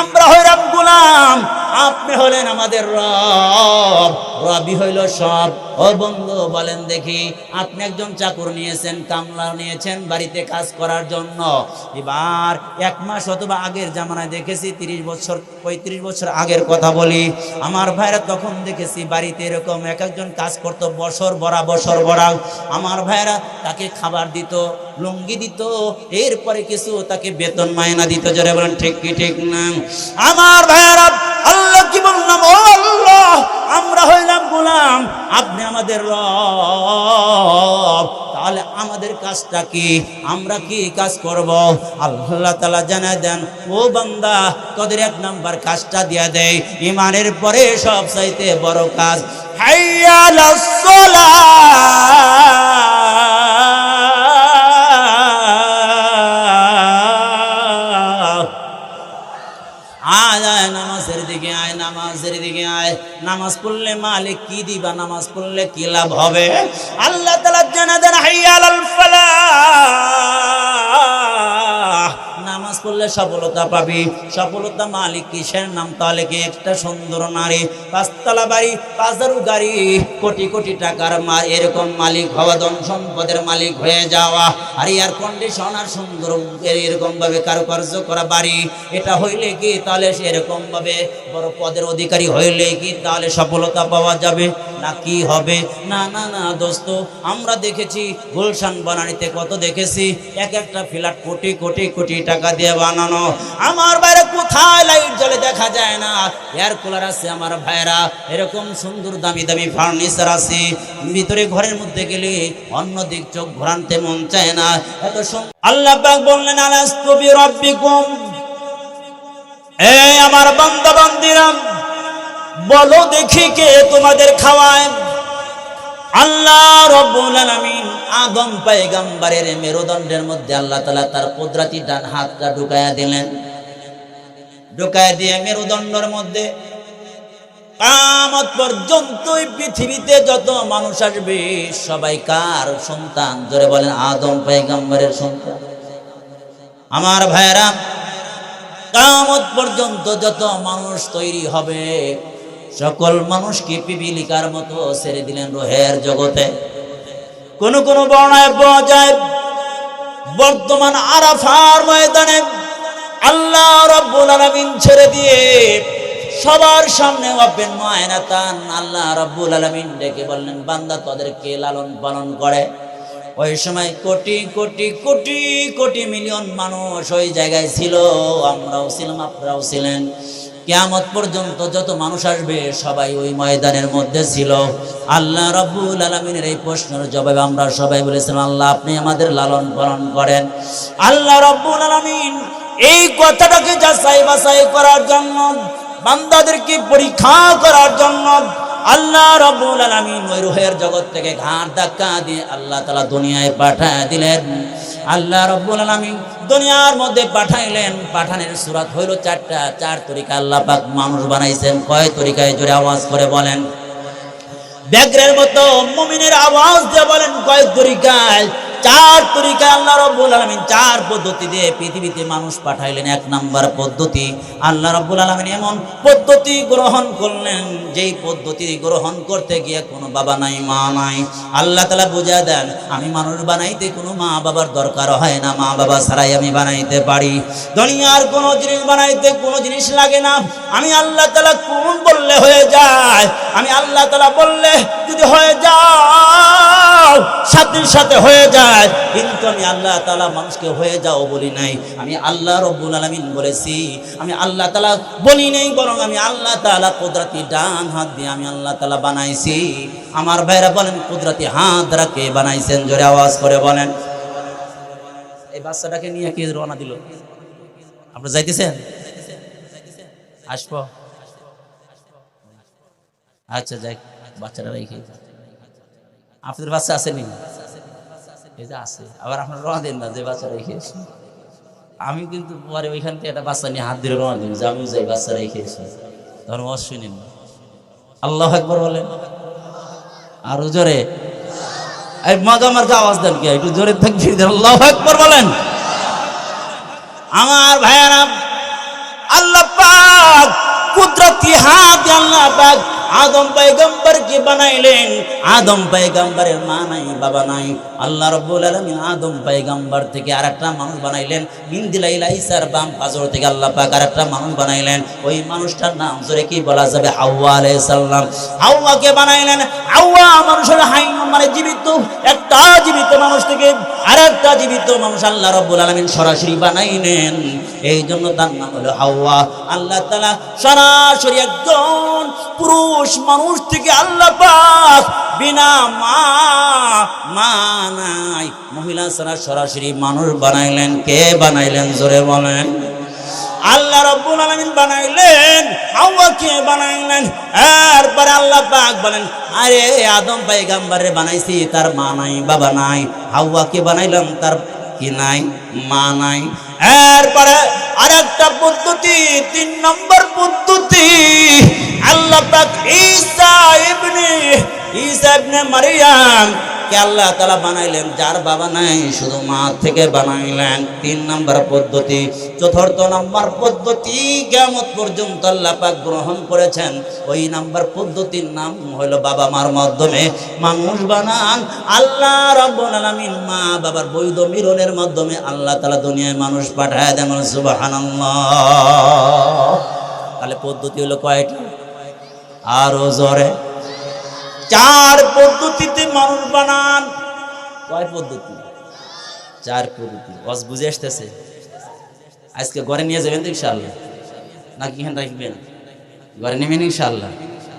আমরা হইলাম গুলাম আপনি হলেন আমাদের রব। রবি হইল সব। ও বন্ধু বলেন দেখি, আপনি একজন চাকর নিয়েছেন, কামলা নিয়েছেন বাড়িতে কাজ করার জন্য। এবার এক মাস অথবা আগের জামানায় দেখেছি, তিরিশ বছর, পঁয়ত্রিশ বছর আগের কথা বলি। আমার ভাইরা তখন দেখেছি, বাড়িতে এরকম এক একজন কাজ করতো, বছর বড়া বছর বড়া আমার ভাইরা তাকে খাবার দিত, লুঙ্গি দিত, এরপরে কিছু তাকে বেতন মায়না দিত। যারা বলেন, ঠিক কি, ঠিক না? আমার ভাইয়ারা আল্লাহ কি বললাম? ও আল্লাহ, আমরা হইলাম গোলাম আপনি আমাদের রব, তাহলে আমাদের কাজটা কি? আমরা কি কাজ করব? আল্লাহ তালা জানায় দেন, ও বান্দা, তোদের এক নাম্বার কাজটা দিয়া দেয় ইমানের পরে সব চাইতে বড় কাজ আয়, নামাজের দিকে আয়, নামাজের দিকে আয়। নামাজ পড়লে মালিক কি দিবা? নামাজ পড়লে কি লাভ হবে? আল্লাহ তালা জানা দেন হাইয়াল নামাজ পড়লে সফলতা পাবি। সফলতা মালিক কিসের নাম? তাহলে কি একটা সুন্দর নারী? পাঁচতলা বাড়ি, পাঁচদারু গাড়ি, কোটি কোটি টাকার মা, এরকম মালিক হওয়া, ধন সম্পদের মালিক হয়ে যাওয়া। আর এয়ার কন্ডিশন আর সুন্দর, এরকম ভাবে কারুকার্য করা বাড়ি। এটা হইলে কি? তাহলে সেরকম ভাবে বড় পদের অধিকারী হইলে কি? তাহলে সফলতা পাওয়া যাবে। না কি হবে? না না না, দোস্ত, আমরা দেখেছি, গুলশান বানানিতে কত দেখেছি? এক একটা ফ্ল্যাট কোটি কোটি কোটি টাকা দিয়ে বানানো। আমার বাইরে কোথায় লাইট জ্বলে দেখা যায় না। এয়ার কুলার আছে আমার ভাইরা এরকম সুন্দর দামি দামি ফার্নিচার আছে। ভিতরে ঘরের মধ্যে গেলে অন্য দিক চোখ ঘোরানতে মন চায় না। এত আল্লাহ পাক বললেন আলাস্তু বিরাব্বিকুম এই আমার বান্দা বান্দিরা বলো দেখি কে তোমাদের খাওয়ায়। আল্লাহ রব্বুল আলামিন আদম পয়গম্বরের মেরুদণ্ডের মধ্যে আল্লাহ তাআলা তার কুদরতি ডান হাতটা ঢুকায়া দিলেন। ঢুকায়া দিয়ে মেরুদণ্ডের মধ্যে কামত পর্যন্ত পৃথিবীতে যত মানুষ আসবে, সবাই কার সন্তান? ধরে বলেন, আদম পয়গম্বরের সন্তান। আমার ভাইয়েরা কামত পর্যন্ত যত মানুষ তৈরি হবে সকল মানুষকে পিপিলিকার মতো ছেড়ে দিলেন রোহের জগতে। কোন কোন বর্ণায় পাওয়া যায়, বর্তমান আরাফার ময়দানে আল্লাহ রব্বুল আলামিন ছেড়ে দিয়ে সবার সামনে ওপেন ময়নাতান আল্লাহ রব্বুল আলামিন ডেকে বললেন, বান্দা তাদেরকে লালন পালন করে। ওই সময় কোটি কোটি কোটি কোটি মিলিয়ন মানুষ ওই জায়গায় ছিল, আমরাও ছিলাম, আপনারাও ছিলেন। কেয়ামত পর্যন্ত যত মানুষ আসবে, সবাই ওই ময়দানের মধ্যে ছিল। আল্লাহ রব্বুল আলমিনের এই প্রশ্নের জবাবে আমরা সবাই বলেছিলাম, আল্লাহ, আপনি আমাদের লালন পালন করেন। আল্লাহ রব্বুল আলমিন এই কথাটাকে যাচাই বাছাই করার জন্য, বান্দাদেরকে পরীক্ষা করার জন্য আল্লাহ রব্বুল আলামিন ওই রুহের জগৎ থেকে ঘাট ধাক্কা দিয়ে আল্লাহ তালা দুনিয়ায় পাঠায় দিলেন। আল্লাহ রব্বুল আলমী দুনিয়ার মধ্যে পাঠাইলেন। পাঠানের সুরাত হইল চারটা, চার তরিকা আল্লাহ পাক মানুষ বানাইছেন। কয় তরিকায় জোরে আওয়াজ করে বলেন? ব্যাগ্রের মতো মুমিনের আওয়াজ দিয়ে বলেন, কয় তরিকায়? চার তরিকা আল্লাহ রব্বুল আলমিন চার পদ্ধতি দিয়ে পৃথিবীতে মানুষ পাঠাইলেন। এক নাম্বার পদ্ধতি, আল্লাহ রব্বুল আলমিন এমন পদ্ধতি গ্রহণ করলেন, যেই পদ্ধতি গ্রহণ করতে গিয়ে কোনো বাবা নাই, মা নাই। আল্লাহ তালা বুঝা দেন, আমি মানুষ বানাইতে কোনো মা বাবার দরকার হয় না, মা বাবা ছাড়াই আমি বানাইতে পারি। দুনিয়ার কোনো জিনিস বানাইতে কোনো জিনিস লাগে না। আমি আল্লাহ তালা কোন বললে হয়ে যায়? আমি আল্লাহ তালা বললে যদি হয়ে যাও, সাথে সাথে হয়ে যায়। কিন্তু আমি আল্লাহ তালা মানুষকে হয়ে যাও বলি নাই। আমি আল্লাহ রব্বুল আলমিন বলেছি। আমি আল্লাহ তালা বলি নাই, বরং আমি আল্লাহ তালা কুদরতি ডান হাত দিয়ে আমি আল্লাহ তালা বানাইছি। আমার ভাইরা বলেন, কুদরতি হাত কে বানাইছেন? জোরে আওয়াজ করে বলেন। এই বাচ্চাটাকে নিয়ে কে রওনা দিল? আপনি যাইতেছেন? আসব। আচ্ছা যাই, বাচ্চাটা রেখে। আপনাদের বাচ্চা আসেনি এই যে আছে। আবার আপনার রওনা দিন না, যে বাচ্চা রেখে এসে। আমি কিন্তু পরে ওইখান থেকে একটা বাচ্চা নিয়ে হাত ধরে রওনা দিন যে আমি যাই বাচ্চা রেখে এসে। তখন অস শুনিন আল্লাহ একবার বলেন। আরও জোরে। এই আওয়াজ দেন কি? একটু জোরে থাকবি আল্লাহ একবার বলেন। আমার ভাইয়ারা, আল্লাহ পাক পাক আদম পয়গম্বরকে বানাইলেন? আদম পয়গম্বরের মা নাই, বাবা নাই। আল্লাহ রাব্বুল আলামিন আদম পয়গম্বর থেকে আরেকটা মানুষ বানাইলেন। ইন্দিলাইলা ঈসার বাম পাজর থেকে আল্লাহ পাক আরেকটা মানুষ বানাইলেন। ওই মানুষটার নাম জোরে কি বলা যাবে? হাওয়া আলাইহিস সালাম। হাওয়াকে বানাইলেন? হাওয়া মানুষের হাই মানে জীবিত, একটা জীবিত মানুষ থেকে আরেকটা জীবিত মানুষ আল্লাহ রাব্বুল আলামিন সরাসরি বানাইলেন। এই জন্য তার নাম হলো হাওয়া। আল্লাহ তাআলা সরাসরি একজন পুরুষ মানুষ থেকে আল্লাহ পাক বিনা মা মা নাই। মহিলা ছাড়া সরাসরি মানুষ বানাইলেন, কে বানাইলেন জোরে বলেন। আল্লাহ রব্বুল আলামিন বানাইলেন, হাওয়াকে বানাইলেন, এরপরে আল্লাহ পাক বলেন, আরে আদম পয়গম্বরে বানাইছি, তার মা নাই, বাবা নাই। হাওয়াকে বানাইলাম, তার কি নাই? মা নাই। এরপরে আরেকটা পদ্ধতি তিন নম্বর পদ্ধতি। আল্লাহ পাক ঈসা ইবনে ঈসা ইবনে মারিয়াম কে আল্লাহ তালা বানাইলেন, যার বাবা নাই, শুধু মা থেকে বানাইলেন। তিন নম্বর পদ্ধতি। চতুর্থ নম্বর পদ্ধতি কেমত পর্যন্ত আল্লাহ পাক গ্রহণ করেছেন। ওই নাম্বার পদ্ধতির নাম হলো বাবা মার মাধ্যমে মানুষ বানান। আল্লাহ আলামিন মা বাবার বৈধ মিলনের মাধ্যমে আল্লাহ তালা দুনিয়ায় মানুষ পাঠায় দেন। সুবহানাল্লাহ। তাহলে পদ্ধতি হলো কয়টা? আরও জোরে। চার পদ্ধতিতে মানুষ বানান। কয় পদ্ধতি? চার পদ্ধতি। বস বুঝে আসতেছে। আজকে ঘরে নিয়ে যাবেন তো ইনশাল্লাহ নাকি এখানে রাখবেন? ঘরে নেবেন ইনশাল্লাহ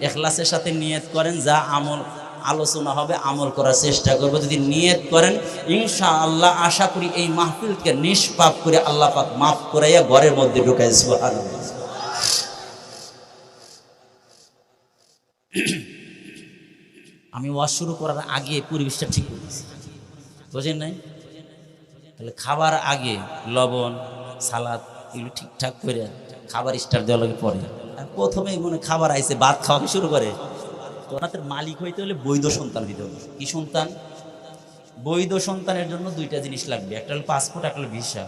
এখলাসের সাথে নিয়ত করেন, যা আমল আলোচনা হবে, আমল করার চেষ্টা করব। যদি নিয়ত করেন, ইনশাআল্লাহ আশা করি এই মাহফিলকে নিষ্পাপ করে আল্লাহ পাক মাফ করাইয়া ঘরের মধ্যে ঢুকাই সুবহানাল্লাহ। আমি ওয়াজ শুরু করার আগে পরিবেশটা ঠিক করেছি বুঝেন নাই? তাহলে খাবার আগে লবণ, সালাদ এগুলো ঠিকঠাক করে খাবার স্টার্ট দেওয়া লাগে পরে। আর প্রথমেই মনে খাবার আইসে ভাত খাওয়াকে শুরু করে? তো ওনাদের মালিক হইতে হলে বৈধ সন্তান দিতে হবে। কি সন্তান? বৈধ সন্তানের জন্য দুইটা জিনিস লাগবে। একটা হলো পাসপোর্ট একটা হলো ভিসা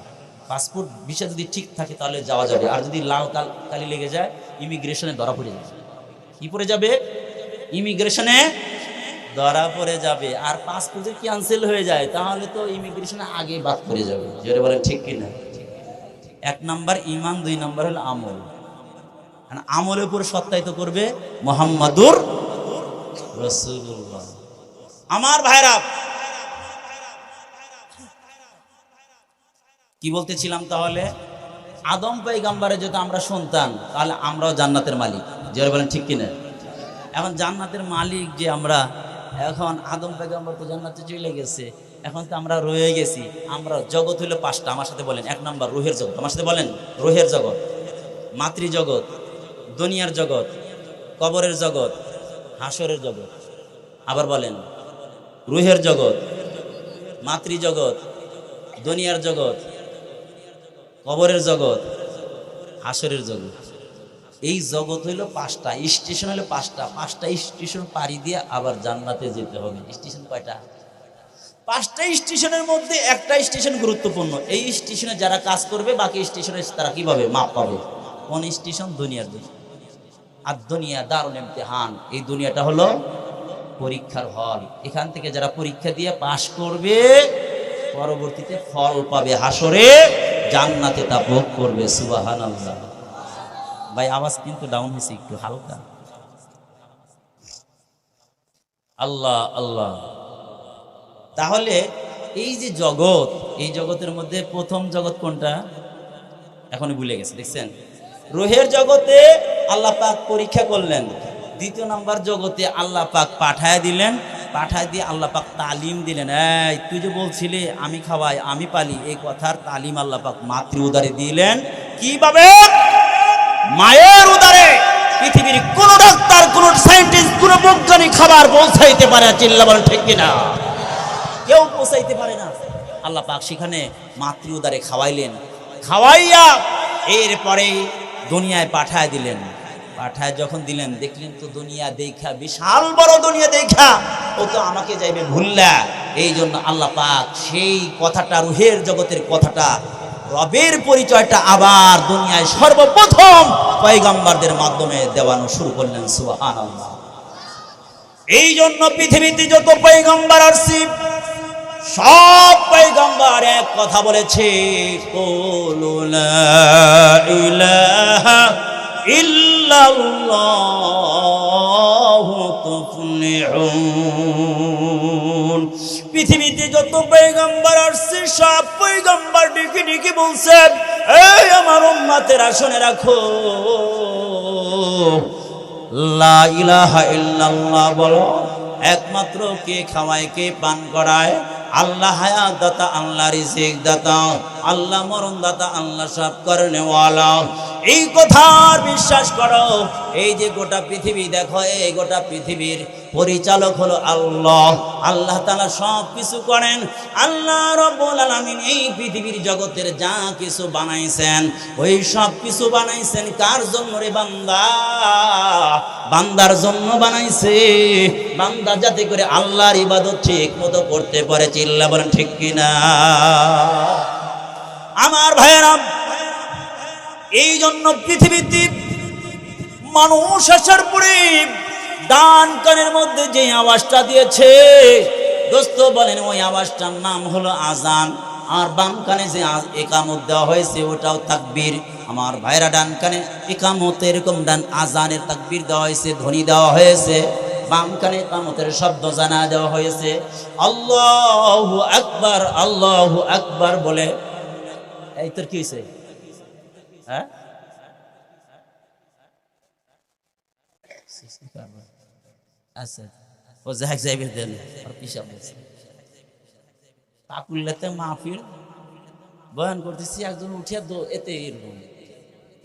পাসপোর্ট ভিসা যদি ঠিক থাকে তাহলে যাওয়া যাবে। আর যদি কাল, কালি লেগে যায় ইমিগ্রেশনে ধরা পড়ে যাবে। কি পড়ে যাবে? ইমিগ্রেশনে ধরা পড়ে যাবে। আর পাসপোর্ট যদি ক্যান্সেল হয়ে যায়, তাহলে তো ইমিগ্রেশনে আগে বাদ পড়ে যাবে। জোরে বলেন, ঠিক কিনা এক নাম্বার ইমান, দুই নাম্বার হলো আমল। আমলের উপর সত্যায়িত করবে মোহাম্মদুর আমার ভাইরা, কি বলতেছিলাম তাহলে? আদম পাইগাম্বারে যদি আমরা সন্তান, তাহলে আমরাও জান্নাতের মালিক। জোরে বলেন, ঠিক কিনা এখন জান্নাতের মালিক যে আমরা এখন আদম পেগম্বর তো জান্নাতে চলে গেছে, এখন তো আমরা রয়ে গেছি। আমরা জগৎ হইল পাঁচটা। আমার সাথে বলেন, এক নম্বর রুহের জগৎ। আমার সাথে বলেন, রুহের জগৎ মাতৃ জগৎ দুনিয়ার জগৎ, কবরের জগৎ, হাসরের জগৎ। আবার বলেন, রুহের জগৎ মাতৃ জগৎ দুনিয়ার জগৎ, কবরের জগৎ, হাসরের জগৎ। এই জগৎ হইল পাঁচটা, স্টেশন হলো পাঁচটা পাঁচটা স্টেশন পাড়ি দিয়ে আবার জান্নাতে যেতে হবে। স্টেশন কয়টা? পাঁচটা স্টেশনের মধ্যে একটা স্টেশন গুরুত্বপূর্ণ। এই স্টেশনে যারা কাজ করবে, বাকি স্টেশনে তারা কি পাবে? মাপ পাবে। কোন স্টেশন? দুনিয়ার দুনিয়া আর দুনিয়া দারুণ ইমতিহান। এই দুনিয়াটা হলো পরীক্ষার হল। এখান থেকে যারা পরীক্ষা দিয়ে পাশ করবে, পরবর্তীতে ফল পাবে হাসরে, জান্নাতে তা ভোগ করবে। সুবাহান আল্লাহ ভাই, আওয়াজ কিন্তু ডাউন হয়েছে একটু, হালকা। আল্লাহ আল্লাহ। তাহলে এই যে জগৎ, এই জগতের মধ্যে প্রথম জগৎ কোনটা? এখনই ভুলে গেছে, দেখছেন? রোহের জগতে আল্লাহ পাক পরীক্ষা করলেন। দ্বিতীয় নাম্বার জগতে আল্লাহ পাক পাঠায় দিলেন, পাঠায় দিয়ে আল্লাহ পাক তালিম দিলেন। এই, তুই যে বলছিলি, আমি খাওয়াই, আমি পালি, এই কথার তালিম আল্লাহ পাক মাতৃ উদারে দিলেন। কীভাবে? মায়ের উদারে পৃথিবীর কোন ডাক্তার, কোন সায়েন্টিস্ট, কোন বৈজ্ঞানিক খাবার পৌঁছাইতে পারে চিল্লা বলেন ঠিক কিনা? কেউ পৌঁছাইতে পারে না। আল্লাহ পাক সেখানে মাতৃ উদারে খাওয়াইলেন। খাওয়াইয়া এরপরে দুনিয়ায় পাঠায় দিলেন। পাঠায় যখন দিলেন, দেখলেন তো দুনিয়া দেখা, বিশাল বড় দুনিয়া দেখা। ও তো আমাকে যাইবে ভুললা। এই জন্য আল্লাহ পাক সেই কথাটা, রুহের জগতের কথাটা রবের পরিচয়টা আবার দুনিয়ায় সর্বপ্রথম পয়গম্বরদের মাধ্যমে দেওয়ানো শুরু করলেন, সুবহানাল্লাহ। এই জন্য পৃথিবীতে যত পয়গম্বর আসছে, সব পয়গম্বর এক কথা বলেছে তুফলিহুন। পৃথিবীতে যত পয়গম্বর আসছে, সব পয়গম্বর ডেকে ডেকে বলছেন এই আমার উম্মাতেরা শুনে রাখো। লা ইলাহা ইল্লাল্লাহ বলো, একমাত্র কে খাওয়ায়, কে পান করায়? আল্লাহ হায়াত দাতা আল্লাহ রিজিক দাতা আল্লাহ মরণ দাতা আল্লাহ সব করনেওয়ালা এই কথার বিশ্বাস করো। এই যে গোটা পৃথিবী, দেখো, এই গোটা পৃথিবীর পরিচালক হলো আল্লাহ। আল্লাহ তাআলা সব কিছু করেন। আল্লাহ রব্বুল আলামিন এই পৃথিবীর জগতের যা কিছু বানাইছেন, ওই সব কিছু বানাইছেন কার জন্য রে বান্দা? বান্দার জন্য বানাইছে। বান্দা যাতে করে আল্লাহর ইবাদত ঠিক মতো করতে পারে, চিল্লা বলেন ঠিক কিনা? আমার ভাইয়েরা এই জন্য পৃথিবীতে মানুষ আসার পরে ডান কানের মধ্যে যে আওয়াজটা দিয়েছে, দোস্ত বলেন ওই আওয়াজটার নাম হলো আজান। আর বাম কানে যে একামত দেওয়া হয়েছে, ওটাও তাকবীর। আমার ভাইরা ডান কানে একামত, এরকম ডান আজানের তাকবীর দেওয়া হয়েছে, ধ্বনি দেওয়া হয়েছে। বাম কানে একামতের শব্দ জানা দেওয়া হয়েছে। আল্লাহু আকবার আল্লাহু আকবার বলে। এই তোর কি হয়েছে? হ্যাঁ? আচ্ছা ও যাক, যাইবে দেন পিসাব বলছে পাকুল্লাতে মাহফিল, বয়ান করতেছি, একজন উঠিয়া দো, এতে এরকম।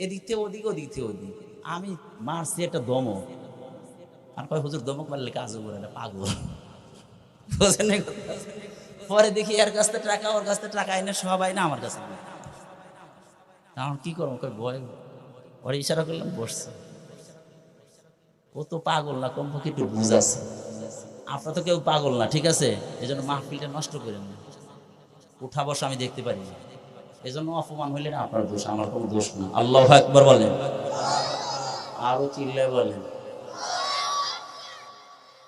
এদিক থেকে ওদিক ওদিক থেকে ওদিক। আমি মারছি একটা দমক। আর কয়, হুজুর, দমক মারলে কাজও করে না পাগল। পরে দেখি, এর কাছ থেকে টাকা, ওর কাছ থেকে টাকা এনে সবাই না, আমার কাছে। তখন কি করব? কই ভয় ওরে ইশারা করলাম, বসছে। ও তো পাগল না, কমপক্ষে একটু বুঝ আছে আপনার তো কেউ পাগল না, ঠিক আছে? এই জন্য মাহফিলটা নষ্ট করেন না। উঠা বসা আমি দেখতে পারি না। এই জন্য অপমান হইলে না আপনার দোষ, আমার কোনো দোষ না। আল্লাহ একবার বলেন। আরও চিল্লে বলেন।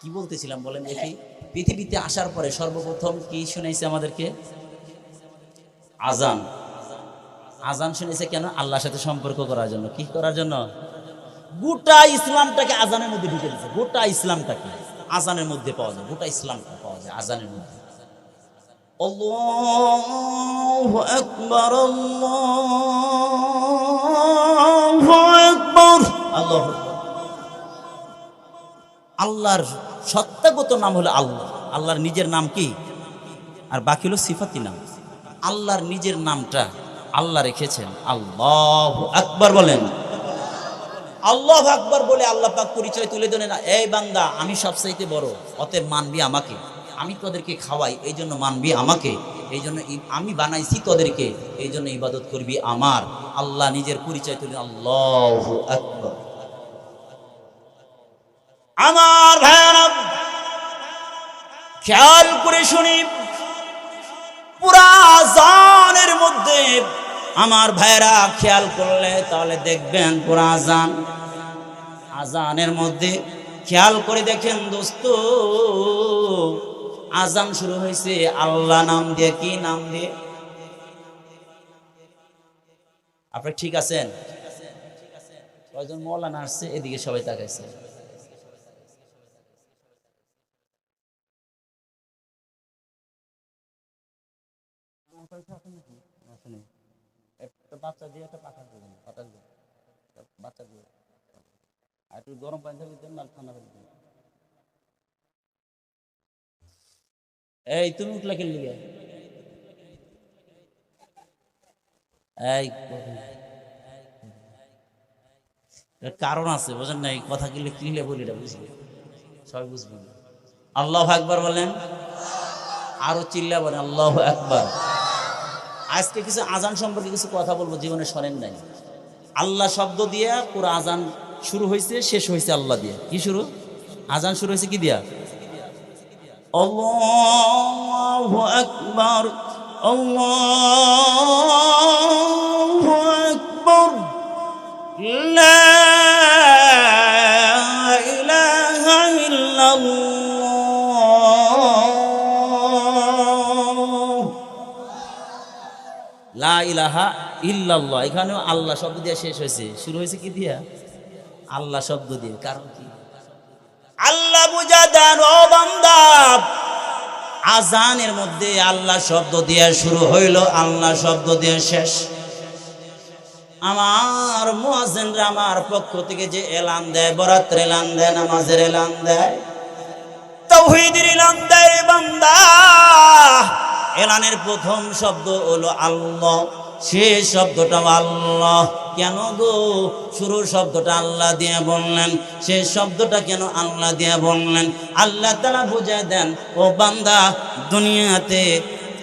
কি বলতেছিলাম বলেন দেখি? পৃথিবীতে আসার পরে সর্বপ্রথম কি শুনাইছে আমাদেরকে? আজান। আজান শুনেছে কেন? আল্লাহর সাথে সম্পর্ক করার জন্য। কি করার জন্য? গোটা ইসলামটাকে আজানের মধ্যে ঢুকে দিচ্ছে গোটা ইসলামটাকে আজানের মধ্যে পাওয়া যায়। গোটা ইসলামটা পাওয়া যায় আজানের মধ্যে। আল্লাহু আল্লাহর সত্তাগত নাম হলো আল্লাহ। আল্লাহর নিজের নাম কি? আর বাকি হলো সিফাতি নাম। আল্লাহর নিজের নামটা আল্লাহ রেখেছেন। আল্লাহ আকবার বলেন। আল্লাহ আকবার বলে আল্লাহ পাক পরিচয় তুলে দেন না, এই বান্দা, আমি সবচাইতে বড়, অতএব মানবি আমাকে। আমি তোদেরকে খাওয়াই, এই জন্য মানবি আমাকে। এই জন্য আমি বানাইছি তোদেরকে। এই জন্য ইবাদত করবি আমার। আল্লাহ নিজের পরিচয় তুলে আল্লাহ আকবার। আমার ভাইয়ারা খেয়াল করে শুনি, পুরা জানের মধ্যে আমার ভাইরা খেয়াল করলে তাহলে দেখবেন পুরা আজান। আজানের মধ্যে খেয়াল করে দেখেন দোস্ত, আজান শুরু হয়েছে। আল্লাহ নাম দিয়ে, কি নাম দিয়ে? আপনি ঠিক আছেন? কয়জন মৌলানা আসছে? এদিকে সবাই তাকাইছে। বাচ্চা দিয়ে একটা পাখা দেবেন পাতা দেবেন বাচ্চা দিয়ে। আর একটু গরম পানি থাকলে দেন না ঠান্ডা পানি দেন এই, তুমি উঠলা লিগে? এই কারণ আছে, বুঝেন না এই কথা কিনলে কিনলে বলি না বুঝলি? সবাই বুঝবেন। আল্লাহ একবার বলেন? আরও চিল্লা বলেন, আল্লাহ একবার আজকে কিছু আজান সম্পর্কে কিছু কথা বলব, জীবনে শোনেন নাই। আল্লাহ শব্দ দিয়া পুরো আজান শুরু হয়েছে শেষ হয়েছে আল্লাহ দিয়ে। কি শুরু? আজান শুরু হয়েছে কি দিয়া? আকবার আকবার। লা ইলাহা ইল্লাল্লাহ। এখানেও আল্লাহ শব্দ দিয়ে শেষ হয়েছে। শুরু হয়েছে কি দিয়া? আল্লাহ শব্দ দিয়ে। কারণ কি? আল্লাহ বুঝা দেন ও বান্দা। আজানের মধ্যে আল্লাহ শব্দ দিয়ে শুরু হইল, আল্লাহ শব্দ দিয়ে শেষ। আমার মুয়াজ্জিনরা আমার পক্ষ থেকে যে এলান দেয়, বরাত্র এলান দেয়, নামাজের এলান দেয়, তৌহিদের এলান দেয় বান্দা। এলানের প্রথম শব্দ হলো আল্লাহ। শেষ শব্দটা আল্লাহ। কেন গো? শুরুর শব্দটা আল্লাহ দিয়ে বললেন। শেষ শব্দটা কেন আল্লাহ দিয়ে বললেন? আল্লাহ তারা বুঝে দেন, ও বান্দা, দুনিয়াতে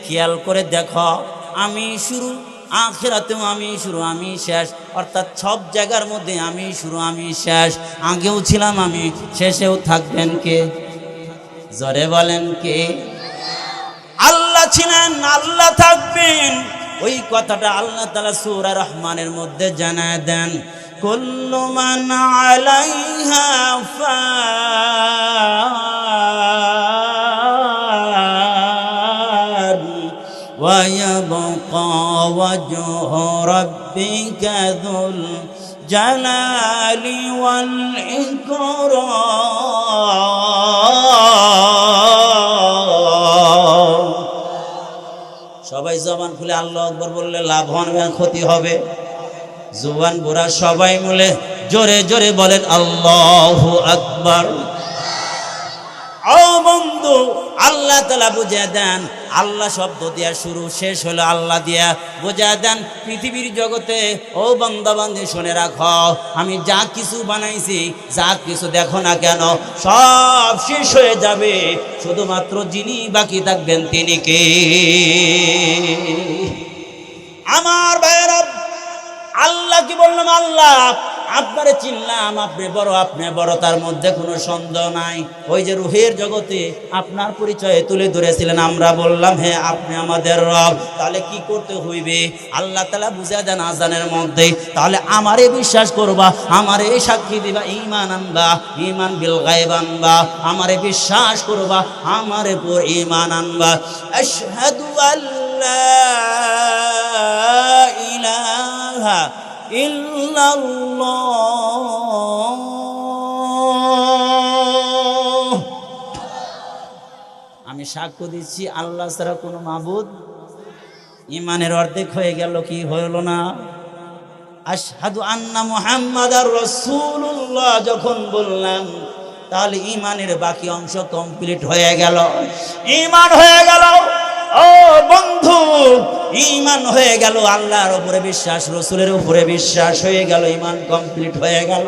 খেয়াল করে দেখো, আমি শুরু, আখেরাতেও আমি শুরু, আমি শেষ। অর্থাৎ সব জায়গার মধ্যে আমি শুরু, আমি শেষ। আগেও ছিলাম আমি, শেষেও থাকবেন কে? জরে বলেন কে? ছিলেন আল্লাহ থাকবেন ওই কথাটা আল্লাহ তালা সুরা রহমানের মধ্যে জানায় দেন কুল্লু মান আলাইহা ফান ويبقى وجه ربك ذو الجلال والإكرام সবাই জবান খুলে আল্লাহ আকবর বললে, লাভ হবে ক্ষতি হবে। জুবান বুড়া সবাই মিলে জোরে জোরে বলেন, আল্লাহ আকবর। বন্ধু আল্লাহ তালা বুঝে দেন, আল্লাহ শব্দ দিয়া শুরু শেষ হলো আল্লাহ দিয়া। বোঝা দেন, পৃথিবীর জগতে, ও বান্দা বান্ধি শুনে রাখো, আমি যা কিছু বানাইছি, যা কিছু দেখো না কেন, সব শেষ হয়ে যাবে। শুধুমাত্র যিনি বাকি থাকবেন তিনি কে? আমার ভাইয়েরা আল্লাহ কি বললাম? আল্লাহ, আপনারে চিনলাম, আপনি বড় আপনি বড়, তার মধ্যে কোনো সন্দেহ নাই। ওই যে রুহের জগতে আপনার পরিচয়ে তুলে ধরেছিলেন, আমরা বললাম হ্যাঁ আপনি আমাদের রব, তাহলে কি করতে হইবে? আল্লাহ তালা বুঝা দেন আজানের মধ্যে তাহলে আমারে বিশ্বাস করবা, আমারে সাক্ষী দিবা ইমান আনবা ইমান বিল গায়েব আনবা, আমারে বিশ্বাস করবা, আমারে পর ইমান আনবা। আল্লাহ আমি সাক্ষ্য দিচ্ছি, আল্লাহ ছাড়া কোনো মাবুদ ইমানের অর্ধেক হয়ে গেল, কি হলো না? আশহাদু আন্না মুহাম্মাদ আর রসুল্লাহ যখন বললাম, তাহলে ইমানের বাকি অংশ কমপ্লিট হয়ে গেল। ইমান হয়ে গেল। ও বন্ধু ইমান হয়ে গেল, আল্লাহর উপরে বিশ্বাস, রসুলের উপরে বিশ্বাস হয়ে গেল ইমান কমপ্লিট হয়ে গেল।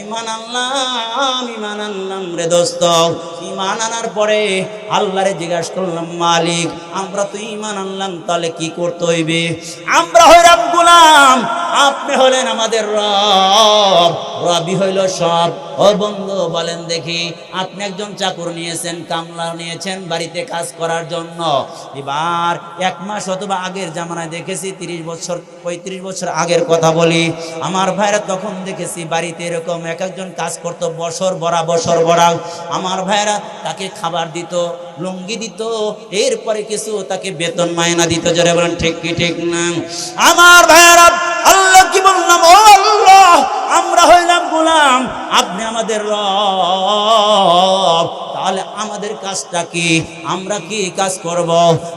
ইমান আনলাম ইমান আনলাম রে দোস্ত। ইমান আনার পরে আল্লাহরে জিজ্ঞাসা করলাম, মালিক, আমরা তো ইমান আনলাম, তাহলে কি করতে হইবে? আমরা হইলাম গুলাম। আপনি হলেন আমাদের রব। রবি হইল সব। ও বন্ধু, বলেন দেখি, আপনি একজন চাকর নিয়েছেন, কামলা নিয়েছেন বাড়িতে কাজ করার জন্য। এবার এক মাস অথবা আগের জামানায় দেখেছি, তিরিশ বছর, পঁয়ত্রিশ বছর আগের কথা বলি। আমার ভাইরা তখন দেখেছি, বাড়িতে এরকম এক একজন কাজ করতো, বছর বড়া বছর বড়া আমার ভাইরা তাকে খাবার দিত, লুঙ্গি দিত, এরপরে কিছু তাকে বেতন মায়না দিত। যারা বলেন, ঠিক কি, ঠিক না? আমার ভাইরা আমাদের রব। তাহলে আমাদের কাজটা কি? আমরা কি কাজ করব?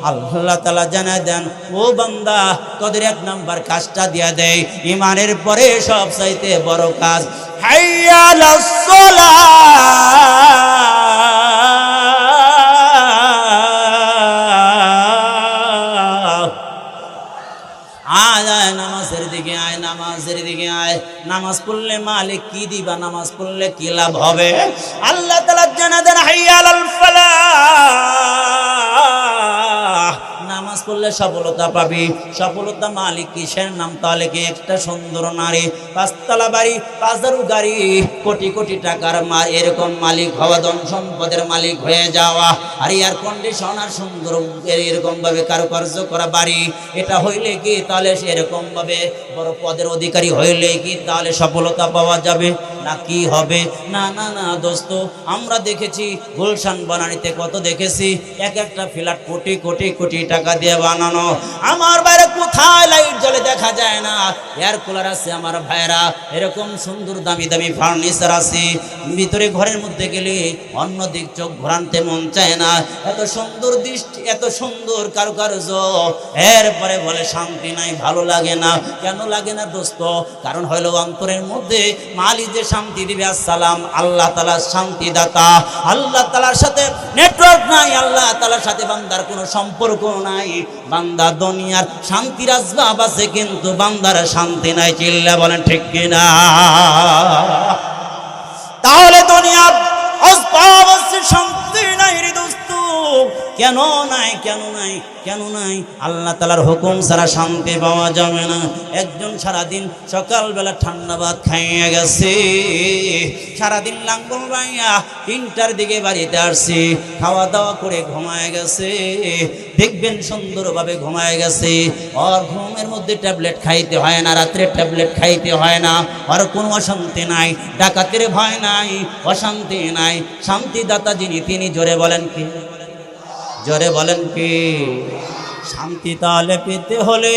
আল্লাহ তালা জানা দেন, ও বান্দা, তোদের এক নাম্বার কাজটা দিয়া দেয় ইমানের পরে সব চাইতে বড় কাজ হাইয়াল দিকে আয়, নামাজের দিকে আয়। নামাজ পড়লে মালিক কি দিবা? নামাজ পড়লে কি লাভ হবে? আল্লাহ তালা জানা দেন হাইয়াল ফালাহ। নামাজ করলে সফলতা পাবি। সফলতা মালিক কিসের নাম? তাহলে কি একটা সুন্দর নারী? পাঁচতলা বাড়ি, পাঁচদারু গাড়ি, কোটি কোটি টাকার মা এরকম মালিক হওয়া, ধন সম্পদের মালিক হয়ে যাওয়া। আর এয়ার কন্ডিশন আর সুন্দর এরকম ভাবে কারুকার্য করা বাড়ি। এটা হইলে কি? তাহলে এরকম ভাবে বড় পদের অধিকারী হইলে কি? তাহলে সফলতা পাওয়া যাবে। না কি হবে? না না না, দোস্ত, আমরা দেখেছি, গুলশান বানানিতে কত দেখেছি? এক একটা ফ্ল্যাট কোটি কোটি কোটি টাকা দিয়ে বানানো। আমার বাইরে কোথায় লাইট জ্বলে দেখা যায় না। এয়ার কুলার আছে আমার ভাইরা এরকম সুন্দর দামি দামি ফার্নিচার আছে। ভিতরে ঘরের মধ্যে গেলে অন্য দিক চোখ ঘোরানতে মন চায় না। এত সুন্দর দৃষ্টি, এত সুন্দর কারুকার্য। এরপরে বলে, শান্তি নাই, ভালো লাগে না। কেন লাগে না দোস্ত? কারণ হইল অন্তরের মধ্যে মালিক যে শান্তি দিবে, আসসালাম। আল্লাহ তালা শান্তি দাতা আল্লাহ তালার সাথে নেটওয়ার্ক নাই, আল্লাহ তালার সাথে বান্দার কোনো সম্পর্ক নাই। বান্দা দুনিয়ার শান্তির আসবাব আছে, কিন্তু বান্দার শান্তি নাই, চিল্লা বলেন ঠিক কিনা? তাহলে দুনিয়ার আসবাব আছে, শান্তি নাই দোস্ত। কেন নাই কেন নাই কেন নাই? আল্লাহ তালার হুকুম ছাড়া শান্তি পাওয়া যাবে না। একজন সারাদিন সকালবেলা ঠান্ডা ভাত খাইয়ে গেছে। সারাদিন লাঙ্গল ভাইয়া তিনটার দিকে বাড়িতে আসছি খাওয়া দাওয়া করে ঘুমায় গেছে। দেখবেন সুন্দরভাবে ঘুমায় গেছে। ওর ঘুমের মধ্যে ট্যাবলেট খাইতে হয় না, রাত্রে ট্যাবলেট খাইতে হয় না। ওর কোনো অশান্তি নাই, ডাকাতের ভয় নাই, অশান্তি নাই। শান্তিদাতা যিনি, তিনি জোরে বলেন কি? জোরে বলেন কি? শান্তি তাহলে পেতে হলে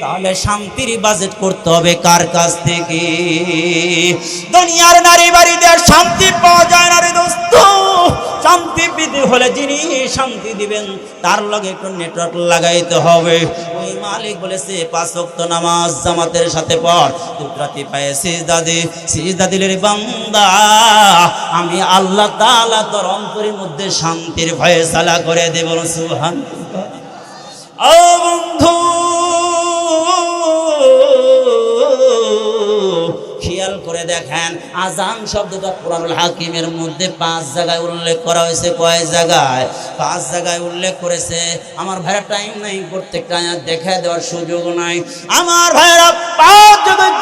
তাহলে শান্তির বাজেট করতে হবে কার কাছ থেকে? দুনিয়ার নারী বাড়িতে আর শান্তি হলে যিনি শান্তি দিবেন, তার লগে একটু নেটওয়ার্ক লাগাইতে হবে। ওই মালিক বলেছে, পাঁচ ওয়াক্ত নামাজ জামাতের সাথে পড়। দুরাতি পায়ে সিজদা দাদি সিজদা দিলের বান্দা, আমি আল্লাহ তাআলা তোর অন্তরের মধ্যে শান্তির ফয়সালা করে দেব। সুবহান ও বন্ধু করে দেখেন। আজান শব্দটা কোরআনুল হাকিমের মধ্যে পাঁচ জায়গায় উল্লেখ করা হয়েছে। কয় জায়গায়? পাঁচ জায়গায় উল্লেখ করেছে। আমার ভাইরা টাইম নাই, প্রত্যেকটা দেখা দেওয়ার সুযোগ নাই। আমার ভাইরা পাঁচ জায়গায়